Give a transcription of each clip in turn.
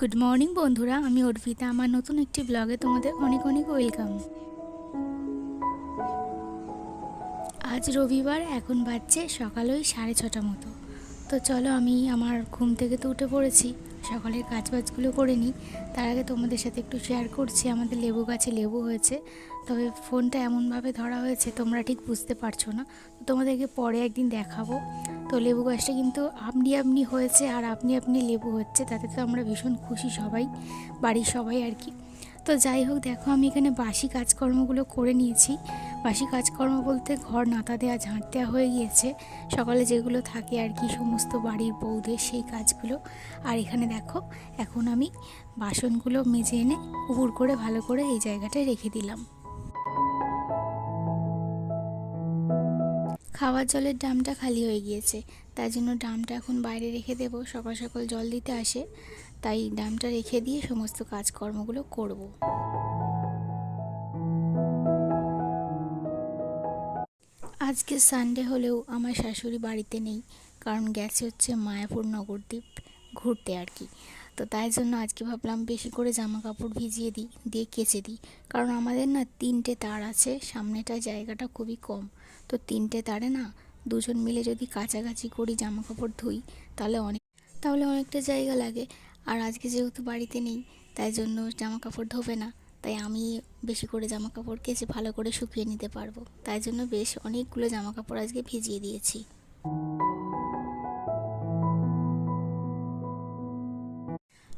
Good morning বন্ধুরা। আমি অর্পিতা। আমার নতুন একটি ব্লগে তোমাদের অনেক অনেক ওয়েলকাম আজ রবিবার, এখন বাজছে সকাল ওই সাড়ে ছটা মতো। তো চলো আমি আমার ঘুম থেকে তো উঠে পড়েছি। সকালের কাজ বাজগুলো করে নিই। তার আগে তোমাদের সাথে একটু শেয়ার করছি। আমাদের লেবু গাছে লেবু হয়েছে। তবে ফোনটা এমনভাবে ধরা হয়েছে, তোমরা ঠিক বুঝতে পারছ না। তোমাদেরকে পরে একদিন দেখাবো। তো লেবু গাছটা কিন্তু আপনি আপনি হয়েছে আর আপনি আপনি লেবু হচ্ছে, তাতে তো আমরা ভীষণ খুশি সবাই, বাড়ির সবাই আর কি। তো যাই হোক, দেখো আমি এখানে বাসি কাজকর্মগুলো করে নিয়েছি। বাসি কাজকর্ম বলতে ঘর নাতা দেওয়া ঝাঁট দেওয়া হয়ে গিয়েছে। সকালে যেগুলো থাকে আর কি, সমস্ত বাড়ির বউদের সেই কাজগুলো। আর এখানে দেখো, এখন আমি বাসনগুলো মেজে এনে উপুর করে ভালো করে এই জায়গাটায় রেখে দিলাম। খাওয়ার জলের ড্রামটা খালি হয়ে গিয়েছে। তাই জন্য ড্রামটা এখন বাইরে রেখে দেব। সকাল সকাল জল দিতে আসে। তাই ড্রামটা রেখে দিয়ে সমস্ত কাজকর্মগুলো করব। আজকে সানডে হলেও আমার শাশুড়ি বাড়িতে নেই। কারণ গেছে হচ্ছে মায়াপুর নগরদ্বীপ ঘুরতে আর কি। তো তাই জন্য আজকে ভাবলাম বেশি করে জামা কাপড় ভিজিয়ে দিই, দিয়ে কেচে দিই। কারণ আমাদের না তিনটে তার আছে, সামনেটা জায়গাটা খুবই কম। তো তিনটে তারে না দুজন মিলে যদি কাছাকাছি করি জামা কাপড় ধুই, তাহলে অনেক, তাহলে অনেকটা জায়গা লাগে। আর আজকে যেহেতু বাড়িতে নেই, তাই জন্য জামা কাপড় ধোবে না। তাই আমি বেশি করে জামা কাপড় কেচে ভালো করে শুকিয়ে নিতে পারব। তাই জন্য বেশ অনেকগুলো জামা কাপড় আজকে ভিজিয়ে দিয়েছি।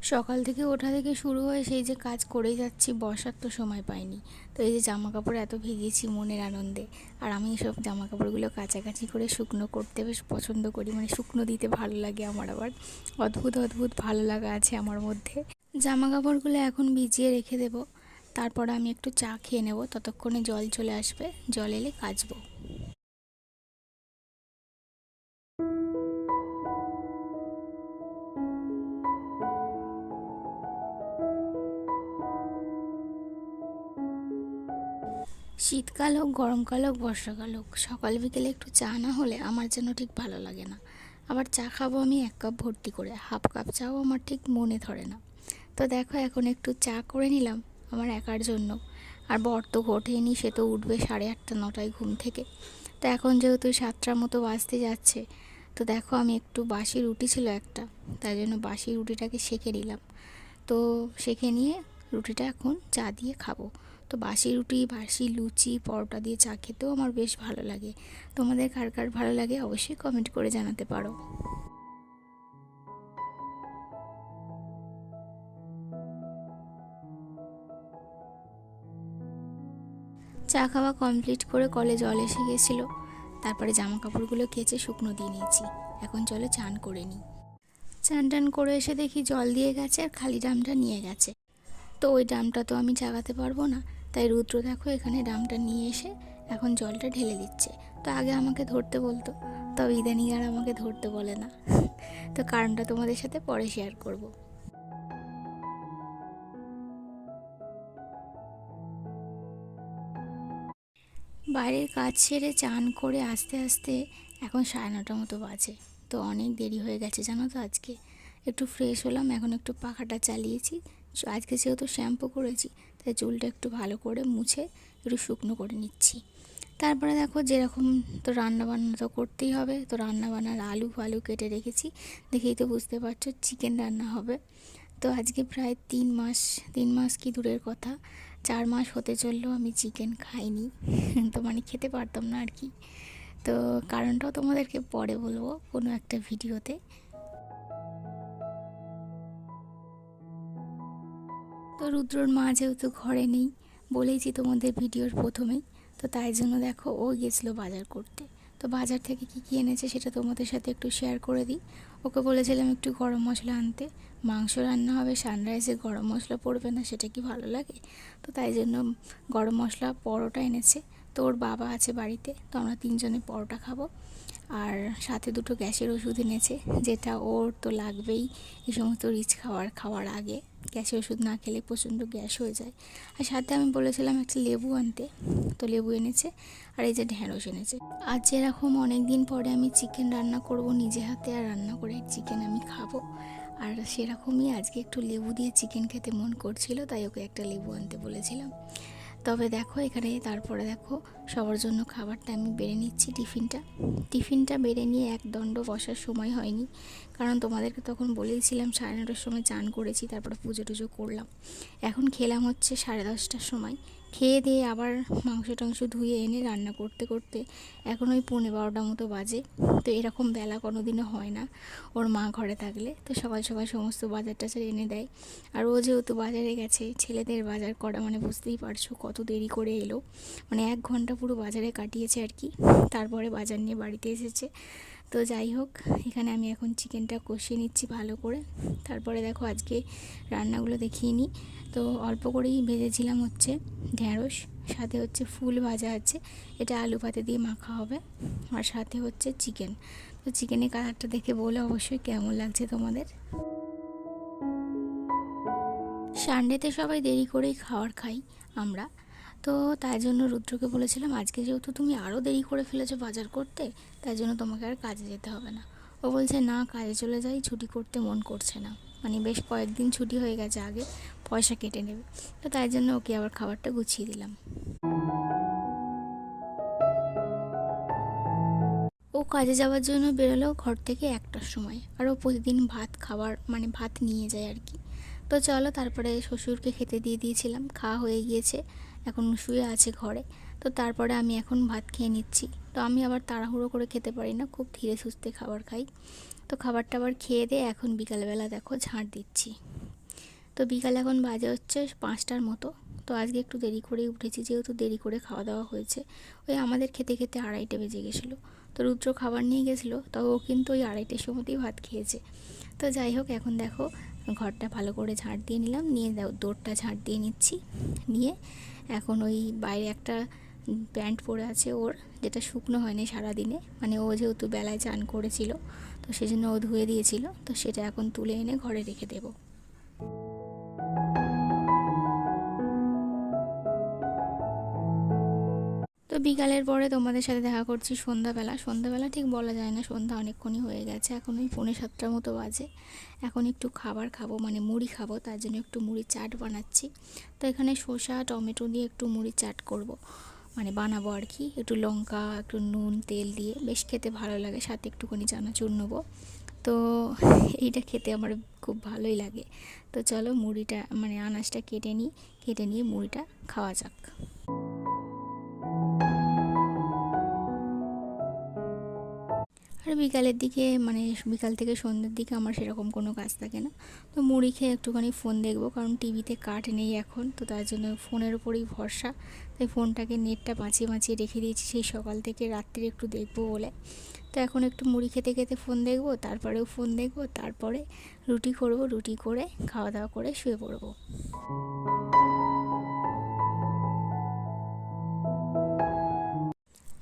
সকাল থেকে ওঠা থেকে শুরু হয়ে সেই যে কাজ করেই যাচ্ছি, বসার তো সময় পাইনি। তো এই যে জামা কাপড় এত ভিজিয়েছি মনের আনন্দে। আর আমি সব জামা কাপড়গুলো কাছাকাছি করে শুকনো করতে বেশ পছন্দ করি। মানে শুকনো দিতে ভালো লাগে আমার আবার। অদ্ভুত অদ্ভুত ভালো লাগা আছে আমার মধ্যে। জামা কাপড়গুলো এখন ভিজিয়ে রেখে দেব। তারপর আমি একটু চা খেয়ে নেব। ততক্ষণে জল চলে আসবে। জল এলে কাচবো। শীতকাল হোক, গরমকাল হোক, বর্ষাকাল হোক, সকাল বিকেলে একটু চা না হলে আমার যেন ঠিক ভালো লাগে না। আবার চা খাব আমি এক কাপ ভর্তি করে, হাফ কাপ চাও আমার ঠিক মনে ধরে না। তো দেখো এখন একটু চা করে নিলাম আমার একার জন্য। আর বর তো ঘটেনি সে তো উঠবে সাড়ে আটটা, নটায় ঘুম থেকে। তো এখন যেহেতু সাতটার মতো বাজতে যাচ্ছে, তো দেখো আমি একটু বাসি রুটি ছিল একটা, তাই জন্য বাসি রুটিটাকে সেঁকে নিলাম। তো সেঁকে নিয়ে রুটিটা এখন চা দিয়ে খাব। তো বাসি রুটি, বাসি লুচি, পরোটা দিয়ে চা খেতেও আমার বেশ ভালো লাগে। তোমাদের কার কার ভালো লাগে অবশ্যই কমেন্ট করে জানাতে পারো। চা খাওয়া কমপ্লিট করে কলে জল এসে গেছিল। তারপরে জামা কাপড়গুলো কেচে শুকনো দিয়ে নিয়েছি। এখন চলো চান করে নিই। চান টান করে এসে দেখি জল দিয়ে গেছে আর খালি ড্রামটা নিয়ে গেছে। তো ওই ড্রামটা তো আমি চাগাতে পারব না। তাই রুদ্র দেখো এখানে ড্রামটা নিয়ে এসে এখন জলটা ঢেলে দিচ্ছে। তো আগে আমাকে ধরতে বলতো, তবে ইদানিং আর আমাকে ধরতে বলে না। তো কারণটা তোমাদের সাথে পরে শেয়ার করব। বাইরের কাজ সেরে চান করে আস্তে আস্তে এখন সাড়ে নটার মতো বাজে। তো অনেক দেরি হয়ে গেছে জানো তো আজকে। একটু ফ্রেশ হলাম, এখন একটু পাখাটা চালিয়েছি। আজকে যেহেতু শ্যাম্পু করেছি, তাই চুলটা একটু ভালো করে মুছে একটু শুকনো করে নিচ্ছি। তারপরে দেখো যেরকম তো রান্না বান্না তো করতেই হবে, তো রান্না বান্নার আলু ফালু কেটে রেখেছি। দেখেই তো বুঝতে পারছ চিকেন রান্না হবে। তো আজকে প্রায় তিন মাস তিন মাস কি দূরের কথা, চার মাস হতে চললেও আমি চিকেন খাইনি। তো মানে খেতে পারতাম না আর কি। তো কারণটাও তোমাদেরকে পরে বলব কোনো একটা ভিডিওতে। তো রুদ্রর মা যেহেতু ঘরে নেই বলেইছি তোমাদের ভিডিওর প্রথমেই তো তাই জন্য দেখো ও গেছিল বাজার করতে। তো বাজার থেকে কী কী এনেছে সেটা তোমাদের সাথে একটু শেয়ার করে দিই। ওকে বলেছিলাম একটু গরম মশলা আনতে। মাংস রান্না হবে সানরাইজে গরম মশলা পড়বে না, সেটা কি ভালো লাগে? তো তাই জন্য গরম মশলা পরোটা এনেছে। তো ওর বাবা আছে বাড়িতে, তো আমরা তিনজনে পরোটা খাব। আর সাথে দুটো গ্যাসের ওষুধ এনেছে, যেটা ওর তো লাগবেই এই সমস্ত রিচ খাওয়ার খাওয়ার আগে। গ্যাসের ওষুধ না খেলে প্রচণ্ড গ্যাস হয়ে যায়। আর সাথে আমি বলেছিলাম একটা লেবু আনতে, তো লেবু এনেছে, আর এই যে ঢ্যাঁড়স এনেছে। আর যেরকম অনেক দিন পরে আমি চিকেন রান্না করব, নিজে হাতে আর রান্না করে চিকেন আমি খাব। আর সেরকমই আজকে একটু লেবু দিয়ে চিকেন খেতে মন করছিল, তাই ওকে একটা লেবু আনতে বলেছিলাম। তবে দেখো এখানে, তারপরে দেখো সবার জন্য খাবারটা আমি বেড়ে নিচ্ছি টিফিনটা। টিফিনটা বেড়ে নিয়ে এক দণ্ড বসার সময় হয়নি। কারণ তোমাদেরকে তখন বলেছিলাম সাড়ে নটার সময় চান করেছি, তারপরে পুজো টুজো করলাম। এখন খেলাম হচ্ছে সাড়ে দশটার সময়। খেয়ে দিয়ে আবার মাংস টাংস ধুয়ে এনে রান্না করতে করতে এখন ওই পৌনে বারোটার মতো বাজে। তো এরকম বেলা কোনো দিনও হয় না। ওর মা ঘরে থাকলে। তো সকাল সকাল সমস্ত বাজার টাজার এনে দেয়। আর ও যেহেতু বাজারে গেছে, ছেলেদের বাজার করা মানে বুঝতেই পারছ কত দেরি করে এলো। মানে এক ঘণ্টা পুরো বাজারে কাটিয়েছে আর কি। তারপরে বাজার নিয়ে বাড়িতে এসেছে। তো যাই হোক, এখানে আমি এখন চিকেনটা কষিয়ে নিচ্ছি ভালো করে। তারপরে দেখো আজকে রান্নাগুলো দেখিয়ে নিই। তো অল্প করেই ভেজেছিলাম হচ্ছে ঢ্যাঁড়স, সাথে হচ্ছে ফুল ভাজা আছে, এটা আলু পাতে দিয়ে মাখা হবে, আর সাথে হচ্ছে চিকেন। তো চিকেনের কালারটা দেখে বলে অবশ্যই কেমন লাগছে তোমাদের? সানডেতে সবাই দেরি করেই খাবার খাই আমরা। তো তাই জন্য রুদ্রকে বলেছিলাম, আজকে যেহেতু তুমি আরও দেরি করে ফেলেছো বাজার করতে, তাই জন্য তোমাকে আর কাজে যেতে হবে না। ও বলছে, না, কাজে চলে যাই, ছুটি করতে মন করছে না। মানে বেশ কয়েকদিন ছুটি হয়ে গেছে আগে, পয়সা কেটে নেবে। তো তাই জন্য ওকে আবার খাবারটা গুছিয়ে দিলাম। ও কাজে যাওয়ার জন্য বেরোলো ঘর থেকে একটার সময়, আর ও প্রতিদিন ভাত খাবার মানে ভাত নিয়ে যায় আর কি। তো চলো, তারপরে শ্বশুরকে খেতে দিয়ে দিয়েছিলাম, খাওয়া হয়ে গিয়েছে। এখন শুয়ে আছে ঘরে। তো তারপরে আমি এখন ভাত খেয়ে নিচ্ছি। তো আমি আবার তাড়াহুড়ো করে খেতে পারি না, খুব ধীরে সুস্থে খাবার খাই। তো খাবার টাবার খেয়ে দিয়ে এখন বিকালবেলা দেখো ঝাঁট দিচ্ছি। তো বিকাল এখন বাজে হচ্ছে পাঁচটার মতো। তো আজকে একটু দেরি করেই উঠেছি, যেহেতু দেরি করে খাওয়া দাওয়া হয়েছে। ওই আমাদের খেতে খেতে আড়াইটে বেজে গেছিল। তো রুদ্র খাবার নিয়ে গেছিল তবে ও কিন্তু ওই আড়াইটের সময়তেই ভাত খেয়েছে। তো যাই হোক, এখন দেখো ঘরটা ভালো করে ঝাড় দিয়ে নিলাম। নিয়ে দৌড়টা ঝাড় দিয়ে নিচ্ছি। নিয়ে এখন ওই বাইরে একটা প্যান্ট পরে আছে ওর, যেটা শুকনো হয়নি সারাদিনে। মানে ও যেহেতু বেলায় চান করেছিল, তো সেজন্য ও ধুয়ে দিয়েছিল। তো সেটা এখন তুলে এনে ঘরে রেখে দেবো। তো বিকালের পরে তোমাদের সাথে দেখা করছি সন্ধ্যাবেলা। সন্ধ্যাবেলা ঠিক বলা যায় না, সন্ধ্যা অনেকক্ষণই হয়ে গেছে। এখন ওই পৌনে সাতটার মতো বাজে। এখন একটু খাবার খাব মানে মুড়ি খাব, তার জন্য একটু মুড়ি চাট বানাচ্ছি। তো এখানে শসা, টমেটো দিয়ে একটু মুড়ি চাট করব। মানে বানাবো আর কি, একটু লঙ্কা, একটু নুন, তেল দিয়ে। বেশ খেতে ভালো লাগে, সাথে একটুখানি চানাচুর নেব। তো এইটা খেতে আমার খুব ভালোই লাগে। তো চলো মুড়িটা মানে আনাজটা কেটে নিই, কেটে নিয়ে মুড়িটা খাওয়া যাক। আর বিকালের দিকে মানে বিকাল থেকে সন্ধ্যের দিকে আমার সেরকম কোনো কাজ থাকে না। তো মুড়ি খেয়ে একটুখানি ফোন দেখব, কারণ টিভিতে কাট নেই এখন, তো তার জন্য ফোনের উপরেই ভরসা। তাই ফোনটাকে নেটটা বাঁচিয়ে বাঁচিয়ে রেখে দিয়েছি, সেই সকাল থেকে রাত্রি একটু দেখব বলে। তো এখন একটু মুড়ি খেতে খেতে ফোন দেখব, তারপরেও ফোন দেখব, তারপরে রুটি করব, রুটি করে খাওয়া দাওয়া করে শুয়ে পড়ব।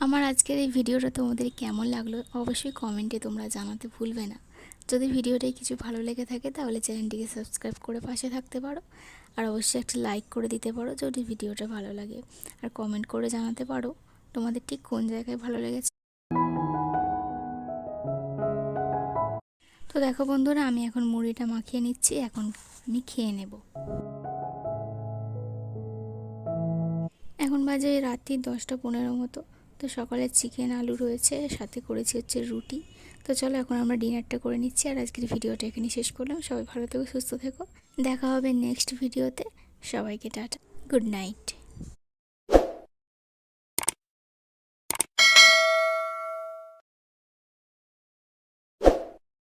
আমার আজকের এই ভিডিওটা তোমাদের কেমন লাগল অবশ্যই কমেন্টে তোমরা জানাতে ভুলবে না। যদি ভিডিওটাই কিছু ভালো লেগে থাকে তাহলে চ্যানেলটিকে সাবস্ক্রাইব করে পাশে থাকতে পারো। আর অবশ্যই একটা লাইক করে দিতে পারো যদি ভিডিওটা ভালো লাগে। আর কমেন্ট করে জানাতে পারো তোমাদের ঠিক কোন জায়গায় ভালো লেগেছে। তো দেখো বন্ধুরা, আমি এখন মুড়িটা মাখিয়ে নিচ্ছি, এখন আমি খেয়ে নেব। এখন বাজে রাত্রি দশটা পনেরো মতো। তো সকালে চিকেন, আলু রয়েছে, সাথে করেছি হচ্ছে রুটি। তো চলো এখন আমরা ডিনারটা করে নিচ্ছি আর আজকের ভিডিওটা এখানে শেষ করলাম। সবাই ভালো থেকো, সুস্থ থেকো। দেখা হবে নেক্সট ভিডিওতে। সবাইকে টাটা। Good night.